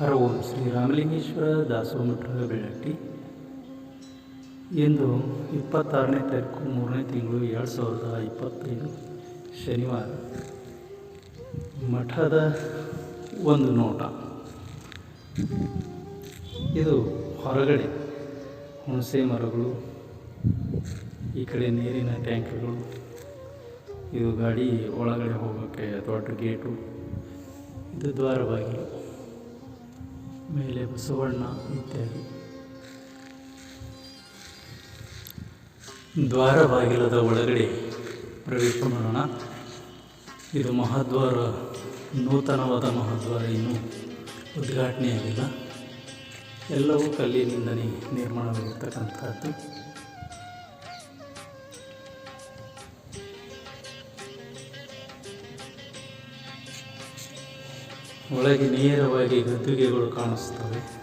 ಹರ ಓಂ ಶ್ರೀ ರಾಮಲಿಂಗೇಶ್ವರ ದಾಸೋಮಠ ಬೆಳಟ್ಟಿ. ಇಂದು ಇಪ್ಪತ್ತಾರನೇ ತಾರೀಕು, ಮೂರನೇ ತಿಂಗಳು, ಎರಡು ಸಾವಿರದ ಇಪ್ಪತ್ತೈದು ಶನಿವಾರ. ಮಠದ ಒಂದು ನೋಟ. ಇದು ಹೊರಗಡೆ ಹುಣಸೆ ಮರಗಳು, ಈ ಕಡೆ ನೀರಿನ ಟ್ಯಾಂಕ್ಗಳು, ಇದು ಗಾಡಿ ಒಳಗಡೆ ಹೋಗೋಕ್ಕೆ ದೊಡ್ಡ ಗೇಟು. ಇದು ದ್ವಾರ ಮೇಲೆ ಬಸವಣ್ಣ ಇತ್ಯಾದಿ ದ್ವಾರ ಬಾಗಿಲದ ಒಳಗಡೆ ಪ್ರವೇಶ ಮಾಡೋಣ. ಇದು ಮಹಾದ್ವಾರ, ನೂತನವಾದ ಮಹಾದ್ವಾರ, ಇನ್ನೂ ಉದ್ಘಾಟನೆಯಾಗಿಲ್ಲ. ಎಲ್ಲವೂ ಕಲ್ಲಿನಿಂದಲೇ ನಿರ್ಮಾಣವಾಗಿರ್ತಕ್ಕಂಥದ್ದು. ಒಳಗೆ ನೇರವಾಗಿ ಗದ್ದುಗೆಗಳು ಕಾಣಿಸ್ತವೆ.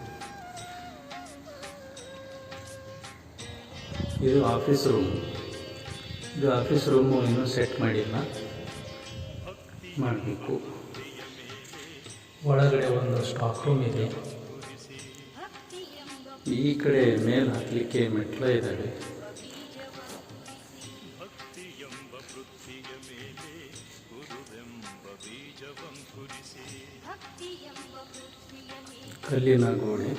ಇದು ಆಫೀಸ್ ರೂಮ್. ಇದು ಆಫೀಸ್ ರೂಮು ಇನ್ನೂ ಸೆಟ್ ಮಾಡಿಲ್ಲ. ಮಾಡಬೇಕು. ಒಳಗಡೆ ಒಂದು ಸ್ಟಾಕ್ ರೂಮ್ ಇದೆ. ಈ ಕಡೆ ಮೇಲೆ ಹಾಕಲಿಕ್ಕೆ ಮೆಟ್ಲ ಇದ್ದಾವೆ ಕಲ್ಲಿನ ಗೋಡೆ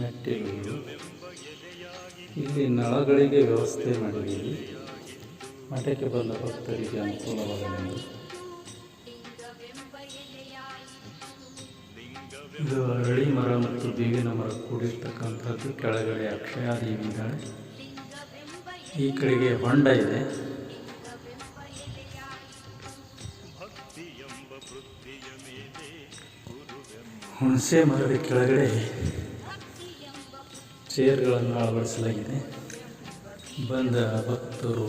ಮೆಟ್ಟಿಲುಗಳು ಇಲ್ಲಿ ನಳಗಳಿಗೆ ವ್ಯವಸ್ಥೆ ಮಾಡಿದ್ದೀವಿ. ಮಠಕ್ಕೆ ಬಂದ ಭಕ್ತರಿಗೆ ಅನುಕೂಲವಾಗಲೆಂದು. ಇದು ಅರಳಿ ಮರ ಮತ್ತು ಬೇವಿನ ಮರ ಕೂಡಿರ್ತಕ್ಕಂಥದ್ದು. ಕೆಳಗಡೆ ಅಕ್ಷಯಾದೇವಿ ಇದ್ದಾಳೆ. ಈ ಕಡೆಗೆ ಹೊಂಡ ಇದೆ. ಹುಣಸೆ ಮರದ ಕೆಳಗಡೆ ಚೇರ್ಗಳನ್ನು ಅಳವಡಿಸಲಾಗಿದೆ. ಬಂದ ಭಕ್ತರು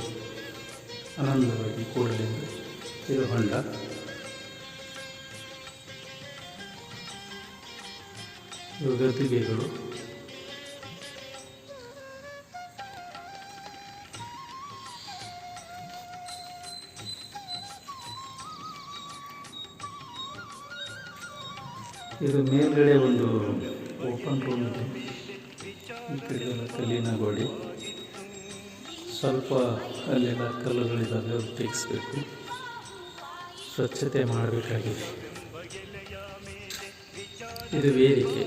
ಆನಂದವಾಗಿ ಕೂಡಲೆಂದು ಇದು ಹೊಂಡ ಇವು ಇದು ಮೇಲ್ಗಡೆ ಒಂದು ಓಪನ್ ರೂಮ್ ಇದೆ. ಕಲ್ಲಿನ ಗೋಡೆ. ಸ್ವಲ್ಪ ಅಲ್ಲೆಲ್ಲ ಕಲ್ಲುಗಳಿದ್ದಾವೆ, ಅದು ತೆಗೆಸ್ಬೇಕು. ಸ್ವಚ್ಛತೆ ಮಾಡಬೇಕಾಗಿದೆ ಇದು ವೇದಿಕೆ.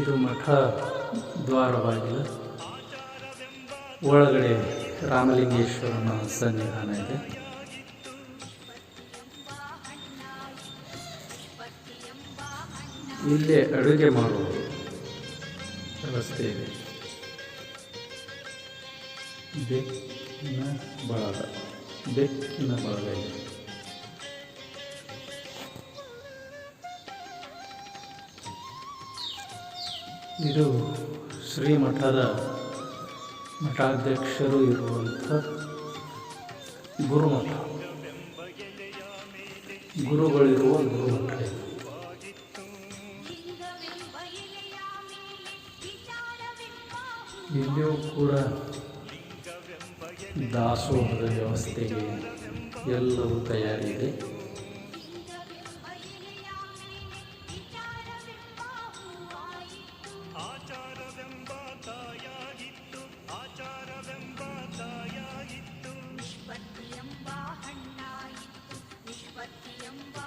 ಇದು ಮಠ ದ್ವಾರವಾಗಿಲ್ಲ. ಒಳಗಡೆ ರಾಮಲಿಂಗೇಶ್ವರನ ಸನ್ನಿಧಾನ ಇದೆ. ಇಲ್ಲೇ ಅಡುಗೆ ಮಾಡುವ ವ್ಯವಸ್ಥೆ ಇದೆ. ಬೆಕ್ಕಿನ ಬಳಗ ಬೆಕ್ಕಿನ ಬಳಗ ಇದೆ. ಇದು ಶ್ರೀಮಠದ ಮಠಾಧ್ಯಕ್ಷರು ಇರುವಂಥ ಗುರುಮಠ. ಗುರುಗಳಿರುವ ಇಲ್ಲಿಯೂ ಕೂಡ ದಾಸೋಹದ ವ್ಯವಸ್ಥೆಗೆ ಎಲ್ಲವೂ ತಯಾರಿದೆ. ನಿಷ್ಪತ್ತಿಯೆಂಬ